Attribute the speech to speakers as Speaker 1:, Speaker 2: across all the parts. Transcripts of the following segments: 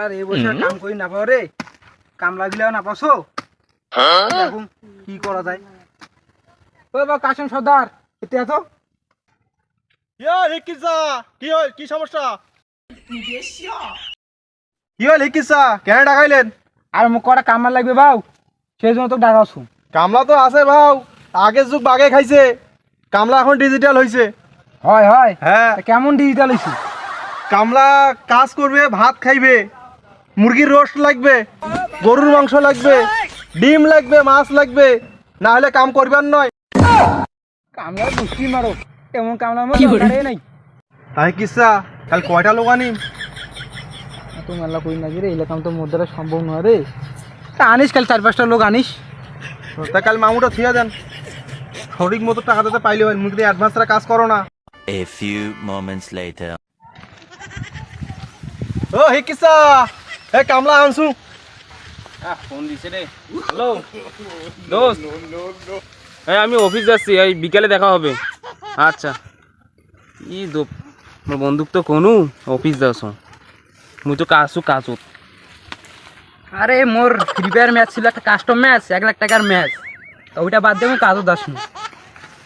Speaker 1: আর এই বছর কাম করি না পাও রে কাম লাগিলেও না পাছো দেখুন কি করা যায়। ও বা কাশম সর্দার এতে এত
Speaker 2: কি হল কি সমস্যা? কি হল হিকিসা কেন ডাকাইলেন?
Speaker 1: আর মোক কটা কামার লাগবে বাউ। সেই জন্য তো ডাকাছো
Speaker 2: কামলা তো আছে ভাও আগের যুগ বাগে খাইছে। কামলা এখন ডিজিটাল হইছে
Speaker 1: হয় হয়।
Speaker 2: হ্যাঁ
Speaker 1: কেমন ডিজিটাল হইছে
Speaker 2: কামলা কাজ করবে ভাত খাইবে। মুরগির রোস্ট লাগবে গরুর মাংস লাগবে ডিম লাগবে মাছ লাগবে না হলে কাম করবার নয়।
Speaker 1: কামলা বুঝতেই মারো এমন কামলা আমার দরকারই নাই।
Speaker 2: তাই কিসা কাল কয়টা লোক আনিম
Speaker 1: এত মেলা করি না রে এলাকাম তো মোর দ্বারা সম্ভব নয় রে। তা আনিস কাল চার পাঁচটা লোক আনিস।
Speaker 2: তা কাল মামুটা থিয়া দেন। সঠিক মতো টাকা দিতে পাইলে হয় মুরগি অ্যাডভান্সরা কাজ করো না।
Speaker 3: A few moments later.
Speaker 2: ও হে কিসা এ কামলা আনছু।
Speaker 4: ফোন দিছে রে। হ্যালো দোস্ত। হ্যাঁ আমি অফিস যাচ্ছি এই বিকালে দেখা হবে। আচ্ছা। ই দো মোর বন্দুক তো কোনু অফিস যাস। মুই তো কাজু কাজু
Speaker 1: আরে মোর ফ্রি ফায়ার ম্যাচ ছিল একটা কাস্টম ম্যাচ এক লাখ টাকার ম্যাচ তা ওইটা বাদ দিয়ে আমি কাজও দাস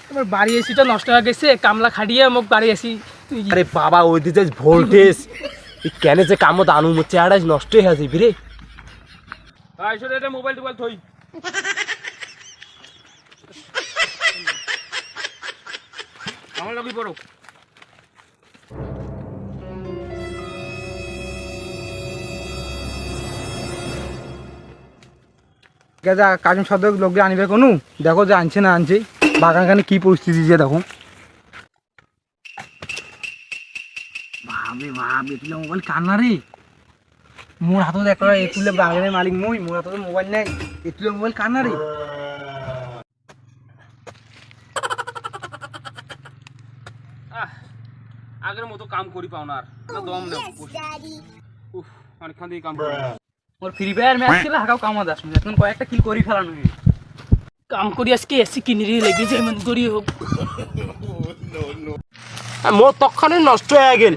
Speaker 5: তোমার বাড়ি এসিটা নষ্ট হয়ে গেছে কামলা খাটিয়ে মোক বাড়ি এসি তুই
Speaker 6: আরে বাবা ওই দিকে ভোল্টেজ কেন যে কামো দানু মচ্ছে আড়াই নষ্ট হয়ে যাবি রে
Speaker 4: আইসো এটা মোবাইল টোবাইল থই। আমার লাগি পড়ো।
Speaker 1: লোকদের আনবে কোনো? দেখো যে আনছে না আনছে। বাগানখানে কি পরিস্থিতি যে দেখো। ভাবে ভাবে তুলে মোবাইল কান্না রে মোর হাতত একটা এতুলে বাগানের মালিক মই মোর হাতত মোবাইল নাই এতুলে মোবাইল কান্না রে
Speaker 4: আহ, আগের মতো কাম করি পাও না আর না দম নেও উফ অনেকক্ষণ দিয়ে কাম করি
Speaker 1: মোর ফ্রি ফায়ার ম্যাচ ছিল হাকাও কামা দাস এখন কয়েকটা কিল করি ফেলানো হয়ে
Speaker 5: কাম করি আজকে এসি কিনে দিয়ে লেগেছে এমন করি হোক
Speaker 6: মোর তখনই নষ্ট হয়ে গেল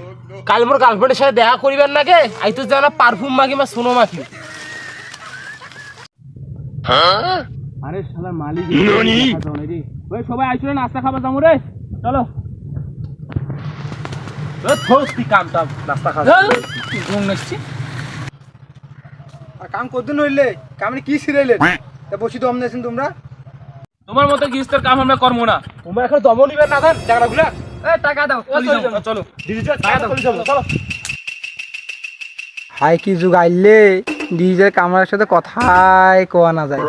Speaker 6: কাল মোর গার্লফ্রেন্ডের সাথে দেখা করিবার নাগে আই তো জানা পারফিউম মাগি মা সোনো মাখি
Speaker 4: আরে শালা মালিক ননি! ওই সবাই আইছো রে নাস্তা খাবার যাব রে চলো।
Speaker 6: থোস্তি কামটা নাস্তা খা
Speaker 1: ঘুম নাচছি আর কাম করতে নইলে কামনি কি ছিড়াইলে তা বসি দম নেছেন তোমরা।
Speaker 4: তোমার মতো গিস্তের কাম আমরা করব না।
Speaker 6: তোমরা এখন দমন নিবেন না ধান জায়গা গুলা
Speaker 1: এ টাকা দাও
Speaker 4: চলো
Speaker 6: চলো চলো।
Speaker 1: হাই কি যুগ আইলে? ডিজের কামরার সাথে কথাই কোয়া না যায়।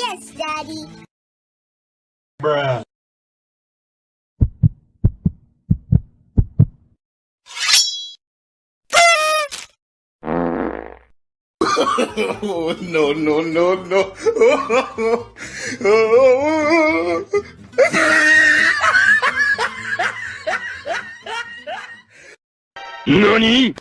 Speaker 7: Yes, Daddy. no, no, no, no. Oh, oh, oh. Nani?